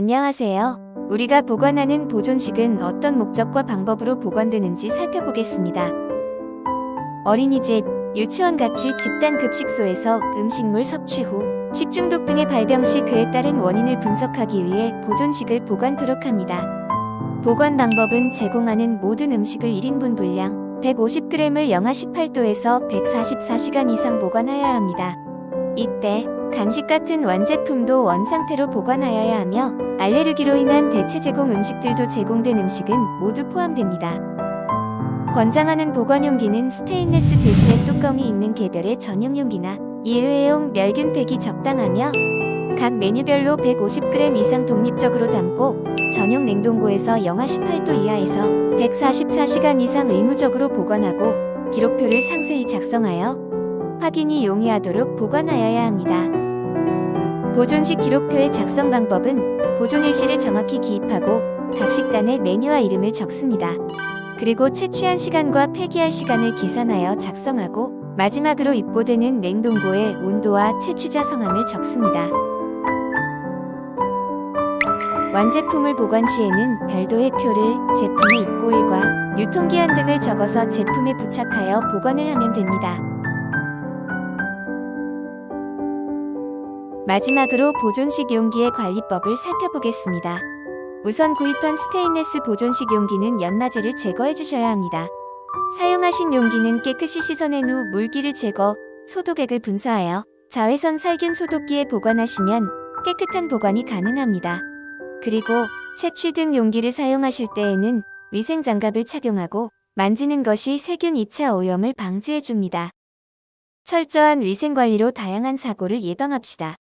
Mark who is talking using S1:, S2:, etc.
S1: 안녕하세요. 우리가 보관하는 보존식은 어떤 목적과 방법으로 보관되는지 살펴보겠습니다. 어린이집, 유치원 같이 집단 급식소에서 음식물 섭취 후 식중독 등의 발병 시 그에 따른 원인을 분석하기 위해 보존식을 보관토록 합니다. 보관 방법은 제공하는 모든 음식을 1인분 분량 150g을 영하 18도에서 144시간 이상 보관하여야 합니다. 이때 간식 같은 완제품도 원상태로 보관하여야 하며 알레르기로 인한 대체 제공 음식들도 제공된 음식은 모두 포함됩니다. 권장하는 보관 용기는 스테인레스 재질의 뚜껑이 있는 개별의 전용 용기나 일회용 멸균팩이 적당하며 각 메뉴별로 150g 이상 독립적으로 담고 전용 냉동고에서 영하 18도 이하에서 144시간 이상 의무적으로 보관하고 기록표를 상세히 작성하여 확인이 용이하도록 보관하여야 합니다. 보존식 기록표의 작성 방법은 보존일시를 정확히 기입하고 각 식단의 메뉴와 이름을 적습니다. 그리고 채취한 시간과 폐기할 시간을 계산하여 작성하고 마지막으로 입고되는 냉동고의 온도와 채취자 성함을 적습니다. 완제품을 보관 시에는 별도의 표를 제품의 입고일과 유통기한 등을 적어서 제품에 부착하여 보관을 하면 됩니다. 마지막으로 보존식 용기의 관리법을 살펴보겠습니다. 우선 구입한 스테인레스 보존식 용기는 연마제를 제거해 주셔야 합니다. 사용하신 용기는 깨끗이 씻어낸 후 물기를 제거, 소독액을 분사하여 자외선 살균 소독기에 보관하시면 깨끗한 보관이 가능합니다. 그리고 채취 등 용기를 사용하실 때에는 위생 장갑을 착용하고 만지는 것이 세균 2차 오염을 방지해 줍니다. 철저한 위생 관리로 다양한 사고를 예방합시다.